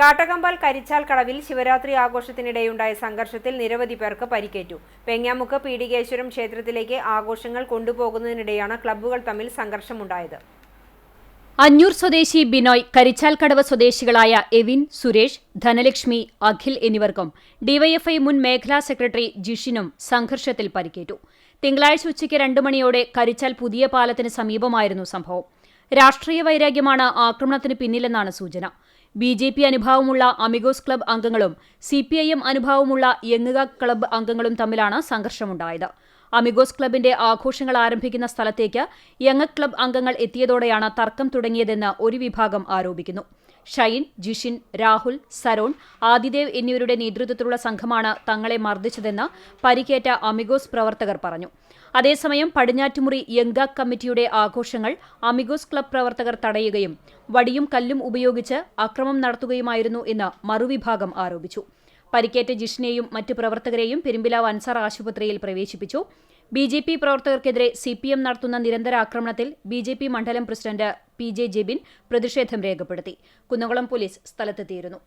കാട്ടകമ്പാൽ കരിച്ചാൽ കടവിൽ ശിവരാത്രി ആഘോഷത്തിനിടെയുണ്ടായ സംഘർഷത്തിൽ നിരവധി പേർക്ക് പരിക്കേറ്റു. പെങ്ങാമുക്ക് പീഡികേശ്വരം ക്ഷേത്രത്തിലേക്ക് ആഘോഷങ്ങൾ കൊണ്ടുപോകുന്നതിനിടെയാണ് ക്ലബ്ബുകൾ തമ്മിൽ സംഘർഷമുണ്ടായത്. അഞ്ഞൂർ സ്വദേശി ബിനോയ് കരിച്ചാൽക്കടവ് സ്വദേശികളായ എവിൻ സുരേഷ് ധനലക്ഷ്മി അഖിൽ എന്നിവർക്കും ഡിവൈഎഫ്ഐ മുൻ മേഖലാ സെക്രട്ടറി ജിഷിനും സംഘർഷത്തിൽ പരിക്കേറ്റു. തിങ്കളാഴ്ച ഉച്ചയ്ക്ക് രണ്ടു മണിയോടെ കരിച്ചാൽ പുതിയ പാലത്തിന് സമീപമായിരുന്നു സംഭവം. രാഷ്ട്രീയ വൈരാഗ്യമാണ് ആക്രമണത്തിന് പിന്നിലെന്നാണ് സൂചന. ബി ജെ പി അനുഭാവമുള്ള അമിഗോസ് ക്ലബ് അംഗങ്ങളും സി പി ഐ എം അനുഭാവമുള്ള യങ്ങുക ക്ലബ് അംഗങ്ങളും തമ്മിലാണ് സംഘർഷമുണ്ടായത്. അമിഗോസ് ക്ലബിന്റെ ആഘോഷങ്ങൾ ആരംഭിക്കുന്ന സ്ഥലത്തേക്ക് യങ് ക്ലബ് അംഗങ്ങൾ എത്തിയതോടെയാണ് തർക്കം തുടങ്ങിയതെന്ന് ഒരു വിഭാഗം ആരോപിക്കുന്നു. ഷൈൻ ജിഷിൻ രാഹുൽ സരോൺ ആദിദേവ് എന്നിവരുടെ നേതൃത്വത്തിലുള്ള സംഘമാണ് തങ്ങളെ മർദ്ദിച്ചതെന്ന് പരിക്കേറ്റ അമിഗോസ് പ്രവർത്തകർ പറഞ്ഞു. അതേസമയം പടിഞ്ഞാറ്റുമുറി യങ്ക കമ്മിറ്റിയുടെ ആഘോഷങ്ങൾ അമിഗോസ് ക്ലബ് പ്രവർത്തകർ തടയുകയും വടിയും കല്ലും ഉപയോഗിച്ച് അക്രമം നടത്തുകയുമായിരുന്നു എന്ന് മറുവിഭാഗം ആരോപിച്ചു. പരിക്കേറ്റ ജിഷിനെയും മറ്റ് പ്രവർത്തകരെയും പെരുമ്പിലാവ് അൻസാർ ആശുപത്രിയിൽ പ്രവേശിപ്പിച്ചു. ബി ജെ പി പ്രവർത്തകർക്കെതിരെ സി പി എം നടത്തുന്ന നിരന്തര ആക്രമണത്തിൽ ബി ജെ പി മണ്ഡലം പ്രസിഡന്റ് പി ജെ ജെബിൻ പ്രതിഷേധം രേഖപ്പെടുത്തി. കുന്നംകുളം പോലീസ് സ്ഥലത്തെത്തിയിരുന്നു.